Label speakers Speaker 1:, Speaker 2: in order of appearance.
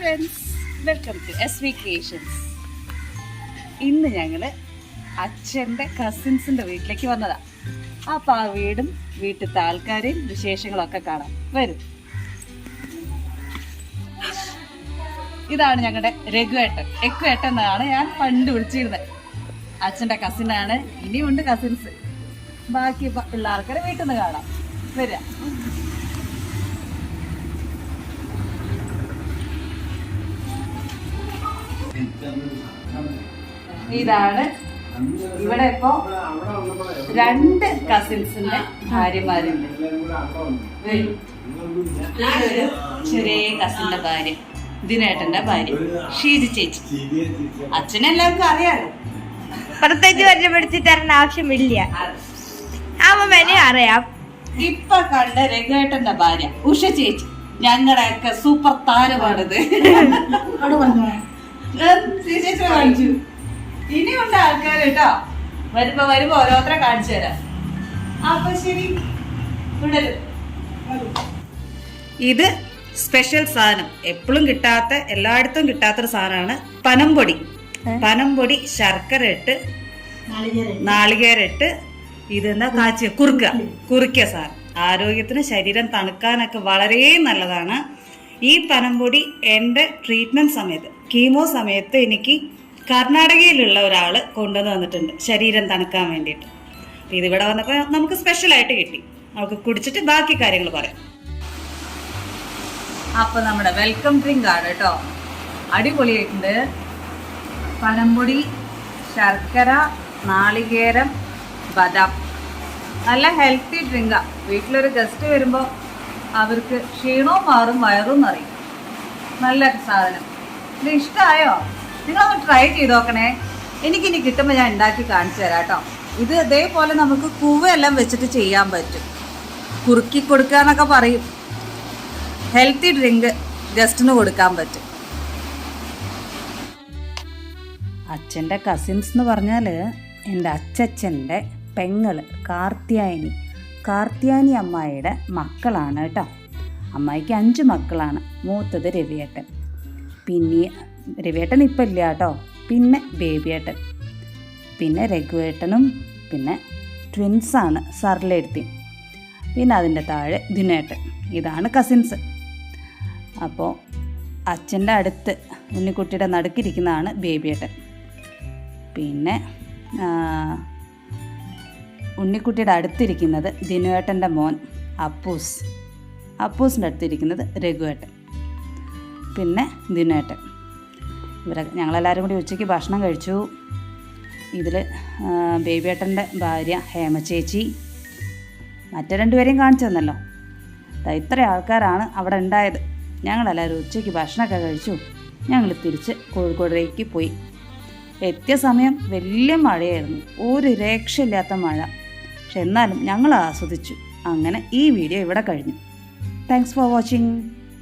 Speaker 1: Friends welcome to S V creations ഇന്ന് ഞങ്ങൾ അച്ഛന്റെ കസിൻസിന്റെ വീട്ടിലേക്ക് വന്നതാ. അപ്പോൾ ആ വീടും വീട്ടിലത്തെ ആൾക്കാരെയും വിശേഷങ്ങളൊക്കെ കാണാം. വരും. ഇതാണ് ഞങ്ങളുടെ രഘുവേട്ടൻ എക്കുവേട്ടൻ എന്നാണ് ഞാൻ പണ്ട് വിളിച്ചിരുന്നത്. അച്ഛന്റെ കസിനാണ് ഇനിയുണ്ട് കസിൻസ് ബാക്കി പിള്ളേർക്കാരെ വീട്ടിൽ നിന്ന് കാണാം. വരാം. ഇതാണ്. ഇവിടെ ഇപ്പോ രണ്ട് കസിൻസിന്റെ ഭാര്യമാരുണ്ട്. ചെറിയ കസിന്റെ ഭാര്യ. ദിനേട്ടന്റെ ഭാര്യ. ഷീജി ചേച്ചി. അച്ഛനെല്ലാവർക്കും അറിയാലോ.
Speaker 2: പ്രത്യേകിച്ച് പരിചയപ്പെടുത്തി തരേണ്ട ആവശ്യമില്ല അവനെ അറിയാം.
Speaker 1: ഇപ്പൊ കണ്ട രംഗേട്ടന്റെ ഭാര്യ. ഉഷ ചേച്ചി. ഞങ്ങളുടെയൊക്കെ സൂപ്പർ താരമാണിത്. ഞാൻ ചേച്ചിയെ കാണിച്ചു. ഇനിയുണ്ട് ആൾക്കാർ കേട്ടോ. വരുമ്പോ വരുമ്പോ ഓരോരുത്തരെ കാണിച്ചു തരാം. അപ്പൊ ശരി. വിടൽ ഇത് സ്പെഷ്യൽ സാധനം. എപ്പോഴും കിട്ടാത്ത എല്ലായിടത്തും കിട്ടാത്തൊരു സാധനമാണ് പനംപൊടി പനംപൊടി ശർക്കര ഇട്ട് നാളികേര ഇട്ട് എന്താ കാച്ചിയ? കുറുക്ക. കുറുക്കിയ സാധനം. ആരോഗ്യത്തിന് ശരീരം തണുക്കാനൊക്കെ വളരെ നല്ലതാണ്. ഈ പനംപൊടി എന്റെ ട്രീറ്റ്മെന്റ് സമയത്ത് കീമോ സമയത്ത് എനിക്ക് കർണാടകയിലുള്ള ഒരാൾ കൊണ്ടുവന്ന് വന്നിട്ടുണ്ട് ശരീരം തണുക്കാൻ വേണ്ടിയിട്ട്. ഇതിവിടെ വന്നപ്പോൾ നമുക്ക് സ്പെഷ്യലായിട്ട് കിട്ടി. നമുക്ക് കുടിച്ചിട്ട് ബാക്കി കാര്യങ്ങൾ പറയാം. അപ്പോൾ നമ്മുടെ വെൽക്കം ഡ്രിങ്ക് ആണ് കേട്ടോ. അടിപൊളിയായിട്ടുണ്ട്. പനംപൊടി ശർക്കര നാളികേരം ബദാം. നല്ല ഹെൽത്തി ഡ്രിങ്കാണ് വീട്ടിലൊരു ഗസ്റ്റ് വരുമ്പോൾ അവർക്ക് ക്ഷീണവും മാറും വയറും നിറയും നല്ല സാധനം. ഇത് ഇഷ്ടമായോ നിങ്ങളൊന്ന് ട്രൈ ചെയ്ത് നോക്കണേ. എനിക്കിനി കിട്ടുമ്പോൾ ഞാൻ ഉണ്ടാക്കി കാണിച്ചു തരാം കേട്ടോ. ഇത് ഇതേപോലെ നമുക്ക് കൂവെല്ലാം വെച്ചിട്ട് ചെയ്യാൻ പറ്റും. കുറുക്കി കൊടുക്കുക എന്നൊക്കെ പറയും ഹെൽത്തി ഡ്രിങ്ക് ഗസ്റ്റിന് കൊടുക്കാൻ പറ്റും. അച്ഛന്റെ കസിൻസ് എന്ന് പറഞ്ഞാൽ എന്റെ അച്ചച്ചന്റെ പെങ്ങൾ കാർത്തിയായനി കാർത്തിയാനി അമ്മായിയുടെ മക്കളാണ് കേട്ടോ. അമ്മായിക്ക് അഞ്ച് മക്കളാണ് മൂത്തത് രവിയേട്ടൻ. പിന്നെ രവിയേട്ടൻ ഇപ്പം ഇല്ല കേട്ടോ പിന്നെ ബേബിയേട്ടൻ. പിന്നെ രഘുവേട്ടനും പിന്നെ ട്വിൻസാണ് സർലെടുത്തി പിന്നെ അതിന്റെ താഴെ ദിനേട്ടൻ ഇതാണ് കസിൻസ്. അപ്പോൾ അച്ഛന്റെ അടുത്ത് ഉണ്ണിക്കുട്ടിയുടെ നടുക്കിരിക്കുന്നതാണ് ബേബിയേട്ടൻ. പിന്നെ ഉണ്ണിക്കുട്ടിയുടെ അടുത്തിരിക്കുന്നത് ദിനുവേട്ടന്റെ മോൻ അപ്പൂസ്. അപ്പൂസിന്റെ അടുത്തിരിക്കുന്നത് രഘുവേട്ടൻ. പിന്നെ ദിനുവേട്ടൻ. ഇവരെ ഞങ്ങളെല്ലാവരും കൂടി ഉച്ചയ്ക്ക് ഭക്ഷണം കഴിച്ചു. ഇതിൽ ബേബിയേട്ടന്റെ ഭാര്യ ഹേമ ചേച്ചി മറ്റു രണ്ടുപേരെയും കാണിച്ചു തന്നല്ലോ. ഇത്ര ആൾക്കാരാണ് അവിടെ ഉണ്ടായത്. ഞങ്ങളെല്ലാവരും ഉച്ചയ്ക്ക് ഭക്ഷണമൊക്കെ കഴിച്ചു. ഞങ്ങൾ തിരിച്ച് കോഴിക്കോടേക്ക് പോയി. എത്തിയ സമയം വലിയ മഴയായിരുന്നു. ഒരു രക്ഷയില്ലാത്ത മഴ. പക്ഷെ എന്നാലും ഞങ്ങൾ ആസ്വദിച്ചു അങ്ങനെ ഈ വീഡിയോ ഇവിടെ കഴിഞ്ഞു. Thanks for watching